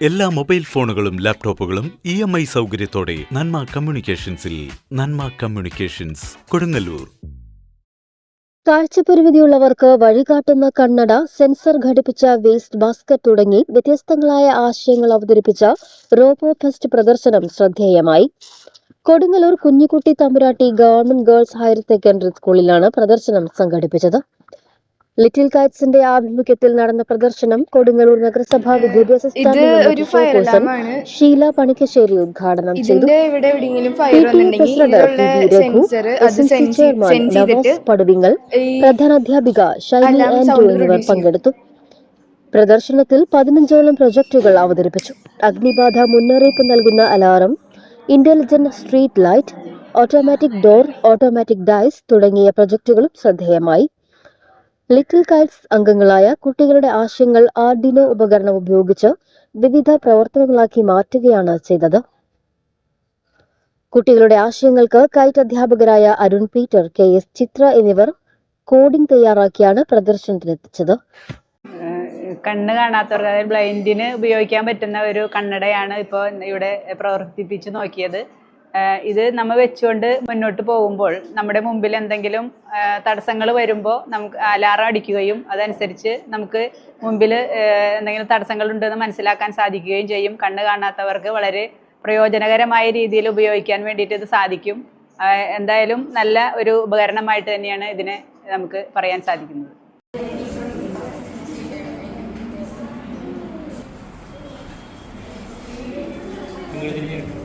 എല്ലാ മൊബൈൽ ഫോണുകളും ലാപ്ടോപ്പുകളും ഇ എം ഐ സൗകര്യത്തോടെ നന്മ കമ്മ്യൂണിക്കേഷൻസിൽ നന്മ കമ്മ്യൂണിക്കേഷൻസ് കൊടുങ്ങല്ലൂർ. കാഴ്ചപരിമിതിയുള്ളവർക്ക് വഴികാട്ടുന്ന കണ്ണട സെൻസർ ഘടിപ്പിച്ച വേസ്റ്റ് ബാസ്ക്കറ്റ് തുടങ്ങി വ്യത്യസ്തങ്ങളായ ആശയങ്ങൾ അവതരിപ്പിച്ച റോബോ ഫെസ്റ്റ് പ്രദർശനം ശ്രദ്ധേയമായി. കൊടുങ്ങല്ലൂർ കുഞ്ഞിക്കുട്ടി തമ്പുരാട്ടി ഗവൺമെന്റ് ഗേൾസ് ഹയർ സെക്കൻഡറി സ്കൂളിലാണ് പ്രദർശനം സംഘടിപ്പിച്ചത്. ലിറ്റിൽ കാറ്റ്സിന്റെ ആഭിമുഖ്യത്തിൽ നടന്ന പ്രദർശനം കൊടുങ്ങല്ലൂർ നഗരസഭാ വിദ്യാഭ്യാസ അലാമാണ് ഷീല പണിക്കശ്ശേരി ഉദ്ഘാടനം ചെയ്തു. P. T president P. V. Raghu sensor S. അത് എൻ. സി. സെൻസ് ചെയർമാൻ ചെയ്തിട്ട് നവാസ് പടുവിങ്ങൽ പ്രധാനാധ്യാപിക ഷൈനി ആൻഡ്രു എന്നിവർ പങ്കെടുത്തു. പ്രദർശനത്തിൽ പതിനഞ്ചോളം പ്രൊജക്ടുകൾ അവതരിപ്പിച്ചു. അഗ്നിബാധ മുന്നറിയിപ്പ് നൽകുന്ന alarm intelligent street light automatic door automatic dyes തുടങ്ങിയ പ്രൊജക്ടുകളും ശ്രദ്ധേയമായി. ലിറ്റിൽ കൈറ്റ്സ് അംഗങ്ങളായ കുട്ടികളുടെ ആശയങ്ങൾ ആർഡിനോ ഉപകരണം ഉപയോഗിച്ച് വിവിധ പ്രവർത്തനങ്ങളാക്കി മാറ്റുകയാണ് ചെയ്തത്. കുട്ടികളുടെ ആശയങ്ങൾക്ക് കൈറ്റ് അധ്യാപകരായ Arun Peter K S Chitra എന്നിവർ കോഡിംഗ് തയ്യാറാക്കിയാണ് പ്രദർശനത്തിനെത്തിച്ചത്. കണ്ണ് കാണാത്തവർക്ക് അതായത് ബ്ലൈൻഡിന് ഉപയോഗിക്കാൻ പറ്റുന്ന ഒരു കണ്ണടയാണ് ഇപ്പോൾ ഇവിടെ പ്രവർത്തിപ്പിച്ച് നോക്കിയത്. ഇത് നമ്മൾ വെച്ചുകൊണ്ട് മുന്നോട്ട് പോകുമ്പോൾ നമ്മുടെ മുമ്പിൽ എന്തെങ്കിലും തടസ്സങ്ങൾ വരുമ്പോൾ നമുക്ക് അലാറം അടിക്കുകയും അതനുസരിച്ച് നമുക്ക് മുമ്പിൽ എന്തെങ്കിലും തടസ്സങ്ങൾ ഉണ്ടെന്ന് മനസ്സിലാക്കാൻ സാധിക്കുകയും ചെയ്യും. കണ്ണ് കാണാത്തവർക്ക് വളരെ പ്രയോജനകരമായ രീതിയിൽ ഉപയോഗിക്കാൻ വേണ്ടിയിട്ട് ഇത് സാധിക്കും. എന്തായാലും നല്ല ഒരു ഉപകരണമായിട്ട് തന്നെയാണ് ഇതിനെ നമുക്ക് പറയാൻ സാധിക്കുന്നത്. നിങ്ങൾ